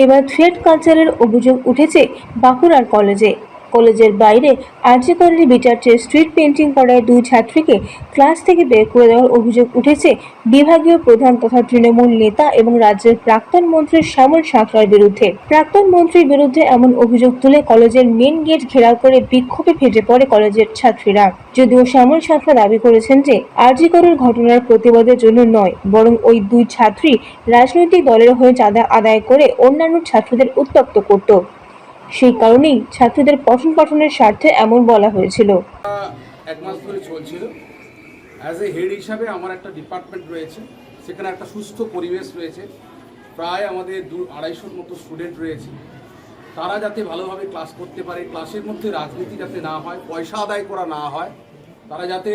এবার থ্রেড কালচারের অভিযোগ উঠেছে বাঁকুড়ার কলেজে। কলেজের বাইরে আর্যকরের বিচার্যে স্ট্রিট পেন্টিং করায় দুই ছাত্রীকে ক্লাস থেকে বের করে দেওয়ার অভিযোগ উঠেছে। বিভাগীয় প্রধান তথা তৃণমূল নেতা এবং রাজ্যের প্রাক্তন মন্ত্রী শ্যামল সাঁতরার বিরুদ্ধে। প্রাক্তন মন্ত্রীর বিরুদ্ধে এমন অভিযোগ তুলে কলেজের মেন গেট ঘেরাও করে বিক্ষোভে ফেটে পড়ে কলেজের ছাত্রীরা। যদিও শ্যামল সাঁতরা দাবি করেছেন যে আর্যকরের ঘটনার প্রতিবাদের জন্য নয়, বরং ওই দুই ছাত্রী রাজনৈতিক দলের হয়ে চাঁদা আদায় করে অন্যান্য ছাত্রদের উত্তক্ত করত। সেই কারণেই ছাত্রীদের পঠন পাঠনের স্বার্থে এমন বলা হয়েছিল। এক মাস ধরে চলছিল। অ্যাজ এ হেড হিসাবে আমার একটা ডিপার্টমেন্ট রয়েছে, সেখানে একটা সুস্থ পরিবেশ রয়েছে। প্রায় আমাদের দু আড়াইশোর মতো স্টুডেন্ট রয়েছে। তারা যাতে ভালোভাবে ক্লাস করতে পারে ক্লাসের মধ্যে রাজনীতি যাতে না হয়, পয়সা আদায় করা না হয়, তারা যাতে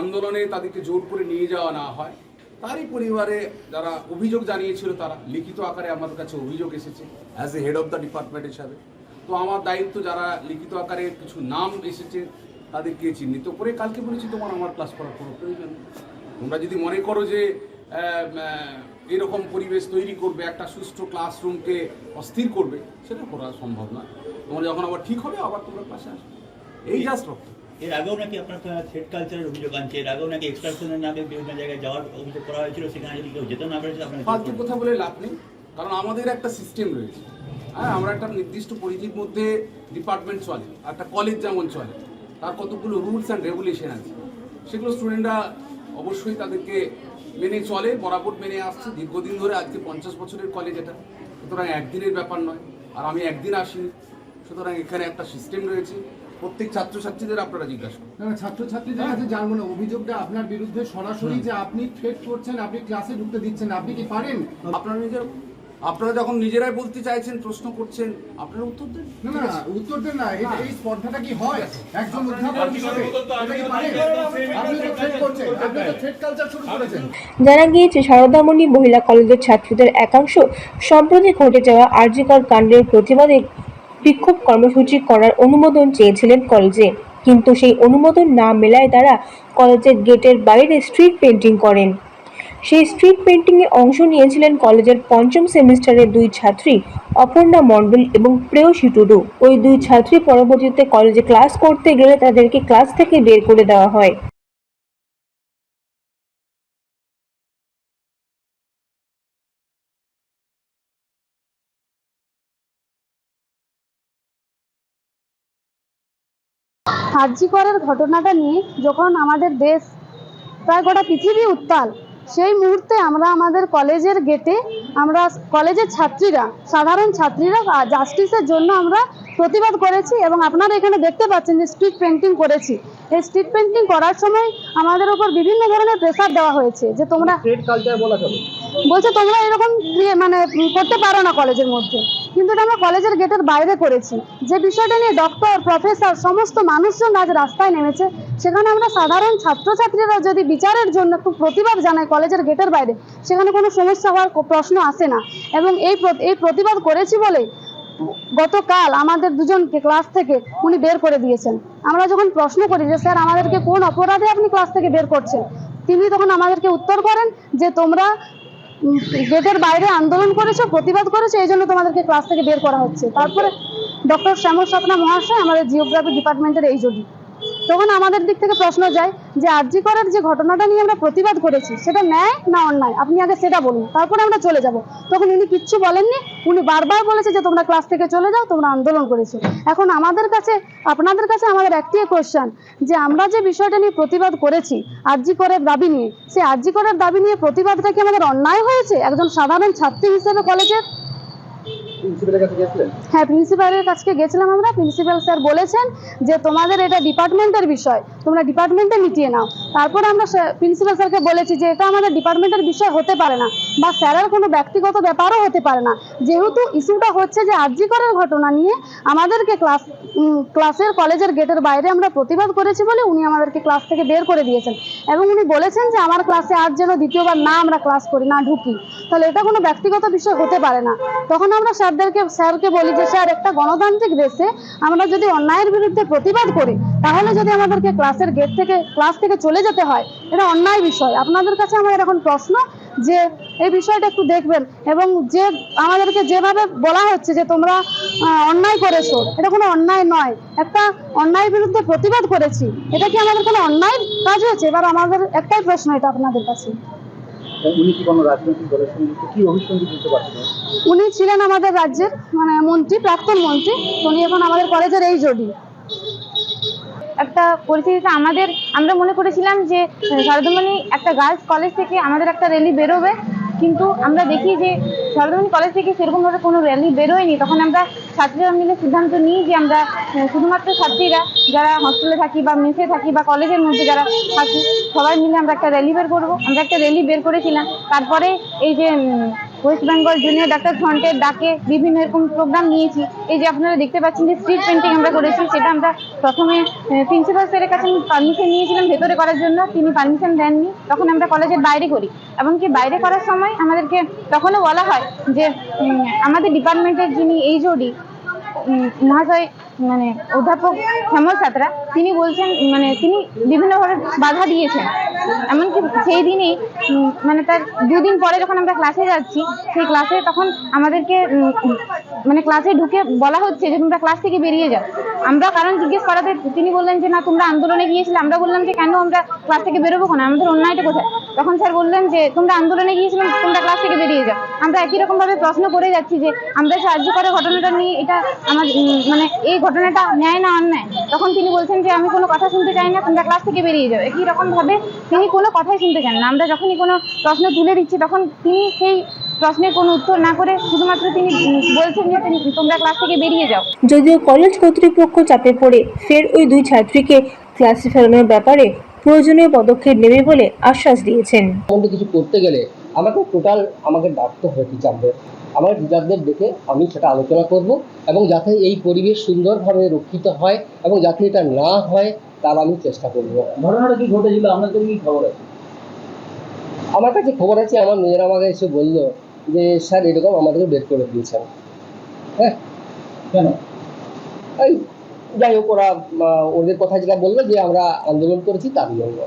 আন্দোলনে তাদেরকে জোর করে নিয়ে যাওয়া না হয় তারই পরিবারে যারা অভিযোগ জানিয়েছিল, তারা লিখিত আকারে আমার কাছে অভিযোগ এসেছে as a head of the department হিসাবে। তো আমার দায়িত্ব যারা লিখিত আকারে কিছু নাম এসেছে, তাদেরকে চিহ্নিত করে কালকে বলেছি, তোমার আমার ক্লাস করার কোনো প্রয়োজন তোমরা যদি মনে করো যে এরকম পরিবেশ তৈরি করবে, একটা সুষ্ঠু ক্লাসরুমকে অস্থির করবে, সেটা করা সম্ভব না তোমার যখন আবার ঠিক হবে, আবার তোমরা ক্লাসে আসবে। এই জাস্ট এর আগেও নাকি আপনার থ্রেড কালচারের অভিযোগ আনছে এর আগেও নাকি এক্সকারশনের নামে বিভিন্ন জায়গায় যাওয়ার অভিযোগ করা হয়েছিল সেখানে যদি কেউ যেতে না পেরেছে আপনার ফালতু কথা বলে লাভ নেই কারণ আমাদের একটা সিস্টেম রয়েছে। হ্যাঁ আমরা একটা নির্দিষ্ট পরিধির মধ্যে ডিপার্টমেন্ট চলে একটা কলেজ যেমন চলে তার কতগুলো রুলস অ্যান্ড রেগুলেশন আছে সেগুলো স্টুডেন্টরা অবশ্যই তাদেরকে মেনে চলে বরাবর মেনে আসছে। দীর্ঘদিন ধরে আজকে পঞ্চাশ বছরের কলেজ এটা সুতরাং একদিনের ব্যাপার নয় আর আমি একদিন আসিনি সুতরাং এখানে একটা সিস্টেম রয়েছে। প্রত্যেক ছাত্রছাত্রীদের আপনারা জিজ্ঞাসা করুন। না ছাত্রছাত্রীদের কাছে জানব না। অভিযোগটা আপনার বিরুদ্ধে সরাসরি যে আপনি থ্রেট করছেন আপনি ক্লাসে ঢুকতে দিচ্ছেন আপনি কি পারেন? আপনারা নিজের আপনারা যখন নিজেরাই বলতে চাইছেন প্রশ্ন করছেন আপনারা উত্তর দেন। না না উত্তর দেন না। এটা- এই স্পর্ধাটা কি হয়? একজন অধ্যাপক হিসেবে কি পারেন? আপনি তো থ্রেট করছেন। আপনি তো থ্রেট কালচার শুরু করেছেন। জানা গিয়েছে সারদামণি মহিলা কলেজের ছাত্রীদের একাংশ সম্প্রতি ঘটে যাওয়া আরজিকর কাণ্ডের প্রতিবাদে বিক্ষোভ কর্মসূচি করার অনুমোদন চেয়েছিলেন কলেজে। কিন্তু সেই অনুমোদন না মেলায় তারা কলেজের গেটের বাইরে স্ট্রিট পেন্টিং করেন। সেই স্ট্রিট পেন্টিংয়ে অংশ নিয়েছিলেন কলেজের পঞ্চম সেমিস্টারের দুই ছাত্রী অপর্ণা মণ্ডল এবং প্রেয়সী টুডু। ওই দুই ছাত্রী পরবর্তীতে কলেজে ক্লাস করতে গেলে তাদেরকে ক্লাস থেকে বের করে দেওয়া হয়। আর্যিকরের ঘটনাটা নিয়ে যখন আমাদের দেশ প্রায় গোটা পৃথিবী উত্তাল সেই মুহূর্তে আমরা আমাদের কলেজের গেটে আমরা কলেজের ছাত্রীরা সাধারণ ছাত্রীরা জাস্টিসের জন্য আমরা প্রতিবাদ করেছি এবং আপনারা এখানে দেখতে পাচ্ছেন যে স্ট্রিট পেন্টিং করেছি। এই স্ট্রিট পেন্টিং করার সময় আমাদের উপর বিভিন্ন ধরনের প্রেসার দেওয়া হয়েছে যে তোমরা বলছে তোমরা এরকম ক্রিয়ে- মানে করতে পারো না কলেজের মধ্যে। কিন্তু এটা আমরা কলেজের গেটের বাইরে করেছি। যে বিষয়টা নিয়ে ডক্টর প্রফেসর সমস্ত মানুষজন আজ রাস্তায় নেমেছে, সেখানে আমরা সাধারণ ছাত্রছাত্রীরা যদি বিচারের জন্য একটু প্রতিবাদ জানাই কলেজের গেটের বাইরে, সেখানে কোনো সমস্যা হওয়ার প্রশ্ন আসে না। এবং এই এই প্রতিবাদ করেছি বলেই গতকাল আমাদের দুজনকে ক্লাস থেকে উনি বের করে দিয়েছেন। আমরা যখন প্রশ্ন করি যে, স্যার, আমাদেরকে কোন অপরাধে আপনি ক্লাস থেকে বের করছেন? তিনি তখন আমাদেরকে উত্তর করেন যে, তোমরা গেটের বাইরে আন্দোলন করেছ, প্রতিবাদ করেছ, এই জন্য তোমাদেরকে ক্লাস থেকে বের করা হচ্ছে। তারপরে ডক্টর শ্যামল স্বপ্না মহাশয় আমাদের জিওগ্রাফি ডিপার্টমেন্টের এই জডি তখন আমাদের দিক থেকে প্রশ্ন যায় যে আরজি করার যে ঘটনাটা নিয়ে আমরা প্রতিবাদ করেছি, সেটা ন্যায় না অন্যায়? আপনি আগে সেটা বলুন, তারপরে আমরা চলে যাব। তখন উনি কিচ্ছু বলেননি, উনি বারবার বলেছে যে তোমরা ক্লাস থেকে চলে যাও, তোমরা আন্দোলন করেছ। এখন আমাদের কাছে, আপনাদের কাছে আমাদের একটি কোশ্চেন যে আমরা যে বিষয়টা নিয়ে প্রতিবাদ করেছি, আরজি করের দাবি নিয়ে, সেই আরজি করের দাবি নিয়ে প্রতিবাদটা কি আমাদের অন্যায় হয়েছে? একজন সাধারণ ছাত্রী হিসেবে কলেজের হ্যাঁ প্রিন্সিপালের কাছে গেছিলাম আমরা। প্রিন্সিপাল স্যার বলেছেন যে তোমাদের এটা ডিপার্টমেন্টের বিষয়, তোমরা ডিপার্টমেন্টে মিটিয়ে নাও। তারপরে আমরা প্রিন্সিপাল স্যারকে বলেছি যে এটা আমাদের ডিপার্টমেন্টের বিষয় হতে পারে না বা স্যারের কোনো ব্যক্তিগত ব্যাপারও হতে পারে না। যেহেতু ইস্যুটা হচ্ছে যে ঘটনা নিয়ে আমাদেরকে ক্লাস ক্লাসের কলেজের গেটের বাইরে আমরা প্রতিবাদ করেছি বলে উনি আমাদেরকে ক্লাস থেকে বের করে দিয়েছেন। এবং উনি বলেছেন যে আমার ক্লাসে আর যেন দ্বিতীয়বার না আমরা ক্লাস করি, না ঢুকি। তাহলে এটা কোনো ব্যক্তিগত বিষয় হতে পারে না। তখন আমরা স্যারদেরকে স্যারকে বলি যে, স্যার, একটা গণতান্ত্রিক দেশে আমরা যদি অন্যায়ের বিরুদ্ধে প্রতিবাদ করি, তাহলে যদি আমাদেরকে ক্লাসের গেট থেকে ক্লাস থেকে চলে যেতে হয়, এটা অন্যায় বিষয়। আপনাদের কাছে আমার এখন প্রশ্ন যে, এই বিষয়টা একটু দেখবেন এবং যে, আমাদেরকে যেভাবে বলা হচ্ছে যে, তোমরা অন্যায় করেছ এটা কোনো অন্যায় নয়। একটা অন্যায়ের বিরুদ্ধে প্রতিবাদ করেছি, এটা কি আমাদের কোনো অন্যায় কাজ হয়েছে? এবার আমাদের একটাই প্রশ্ন এটা আপনাদের কাছে। উনি কি কোনো রাজনৈতিক দলের সঙ্গে কি দিতে পারছেন উনি ছিলেন আমাদের রাজ্যের মানে মন্ত্রী, প্রাক্তন মন্ত্রী। উনি এখন আমাদের কলেজের এই জডি। একটা পরিস্থিতিতে আমাদের, আমরা মনে করেছিলাম যে সরদমণি একটা গার্লস কলেজ থেকে আমাদের একটা র্যালি বেরোবে। কিন্তু আমরা দেখি যে সরদমণি কলেজ থেকে সেরকমভাবে কোনো র্যালি বেরোয়নি। তখন আমরা ছাত্রীরা মিলে সিদ্ধান্ত নিই যে আমরা শুধুমাত্র ছাত্রীরা যারা হস্টেলে থাকি বা মেসে থাকি বা কলেজের মধ্যে যারা থাকি, সবাই মিলে আমরা একটা র্যালি বের করব। আমরা একটা র্যালি বের করেছিলাম। তারপরে এই যে ওয়েস্ট বেঙ্গল জুনিয়র ডাক্তার ফ্রন্টের ডাকে বিভিন্ন এরকম প্রোগ্রাম নিয়েছি। এই যে আপনারা দেখতে পাচ্ছেন যে স্ট্রিট পেন্টিং আমরা করেছি, সেটা আমরা প্রথমে প্রিন্সিপাল স্যারের কাছে পারমিশন নিয়েছিলাম ভেতরে করার জন্য। তিনি পারমিশন দেননি। তখন আমরা কলেজের বাইরে করি। এমনকি বাইরে করার সময় আমাদেরকে তখনও বলা হয় যে আমাদের ডিপার্টমেন্টের যিনি এইচওডি মহাশয় মানে অধ্যাপক শ্যামল ছাত্রা তিনি বলছেন মানে তিনি বিভিন্নভাবে বাধা দিয়েছেন। এমনকি সেই দিনই মানে তার দুদিন পরে যখন আমরা ক্লাসে যাচ্ছি, সেই ক্লাসে তখন আমাদেরকে মানে ক্লাসে ঢুকে বলা হচ্ছে যে, তোমরা ক্লাস থেকে বেরিয়ে যাও। আমরা কারণ জিজ্ঞেস করাতে, তিনি বললেন যে, না, তোমরা আন্দোলনে গিয়েছিলে। আমরা বললাম যে, কেন আমরা ক্লাস থেকে বেরোবো কেন? আমাদের অন্যায়টা কোথায়? তখন স্যার বললেন যে, তোমরা আন্দোলনে গিয়েছিলে, তোমরা ক্লাস থেকে বেরিয়ে যাও। আমরা একই রকমভাবে প্রশ্ন করে যাচ্ছি যে, আমরা সাহায্য করে ঘটনাটা নিয়ে এটা আমার মানে এই ঘটনাটা ন্যায় না অন্যায়? তখন তিনি বলছেন যে আমি কোনো কথা শুনতে চাই না তোমরা ক্লাস থেকে বেরিয়ে যাও। একই রকম ভাবে তিনি কোনো কথাই শুনতে চান না। আমরা যখনই কোনো প্রশ্ন তুলে দিচ্ছি তখন তিনি সেই প্রশ্নের কোনো উত্তর না করে শুধুমাত্র তিনি বলছেন যে তুমি- তোমরা ক্লাস থেকে বেরিয়ে যাও। যদিও কলেজ কর্তৃপক্ষ চাপে পড়ে ফের ওই দুই ছাত্রীকে ক্লাসে ফেরানোর ব্যাপারে প্রয়োজনীয় পদক্ষেপ নেবে বলে আশ্বাস দিয়েছেন। কিছু করতে গেলে আমাকে টোটাল আমাকে ডাকতে হয় টিচারদের আমার টিচারদের ডেকে আমি সেটা আলোচনা করব এবং যাতে এই পরিবেশ সুন্দরভাবে রক্ষিত হয় এবং যাতে এটা না হয় তার আমি চেষ্টা করব। ঘটনাটা কি ঘটেছিল? আপনাদের কি খবর আছে? আমার কাছে খবর আছে আমার মেয়েরা আমাকে এসে বলল যে স্যার এরকম আমাদেরকে বের করে দিয়েছেন। হ্যাঁ? কেন? এই যাই হোক ওরা ওদের কথা যেটা বলল যে আমরা আন্দোলন করেছি তার জন্য।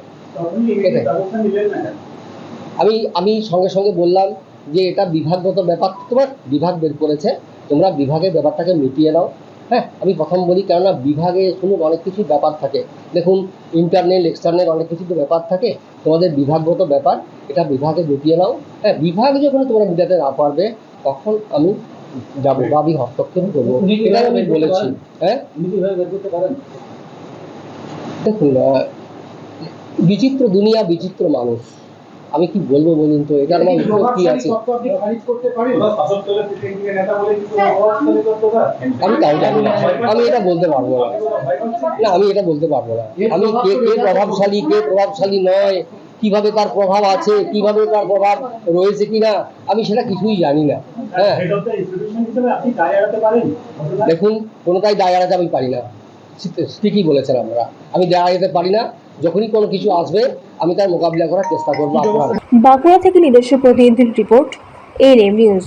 আমি আমি সঙ্গে সঙ্গে বললাম যে এটা বিভাগগত ব্যাপার তোমার বিভাগ বের করেছে তোমরা বিভাগের ব্যাপারটাকে মিটিয়ে নাও। হ্যাঁ আমি প্রথম বলি কেননা বিভাগে শুনুন অনেক কিছু ব্যাপার থাকে। দেখুন ইন্টারনেল এক্সটার্নাল অনেক কিছু তো ব্যাপার থাকে। তোমাদের বিভাগগত ব্যাপার এটা বিভাগে মিটিয়ে নাও। হ্যাঁ বিভাগ যখন তোমরা মিটাতে না পারবে তখন আমি যাব বা আমি হস্তক্ষেপ করব। এটাই আমি বলেছি। হ্যাঁ? দেখুন বিচিত্র দুনিয়া বিচিত্র মানুষ। আমি কি বলব বলুন তো? এটার আমার কি আছে? পারেন আমি তাই জানি না। আমি এটা বলতে পারব না। না আমি এটা বলতে পারব না। আমি কে কে প্রভাবশালী কে প্রভাবশালী নয়। কীভাবে তার প্রভাব আছে কীভাবে তার প্রভাব রয়েছে কিনা আমি সেটা কিছুই জানি না। হ্যাঁ। দেখুন কোনোটাই দায় এড়াতে আমি পারি না। ঠিকই বলেছেন আমরা আমি দায় এড়াতে পারি না। যখনই কোনো কিছু আসবে আমি তার মোকাবিলা করার চেষ্টা করব বাঁকুড়া থেকে নিজস্ব প্রতিনিধির রিপোর্ট এএনএম নিউজ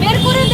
বের করে দেয়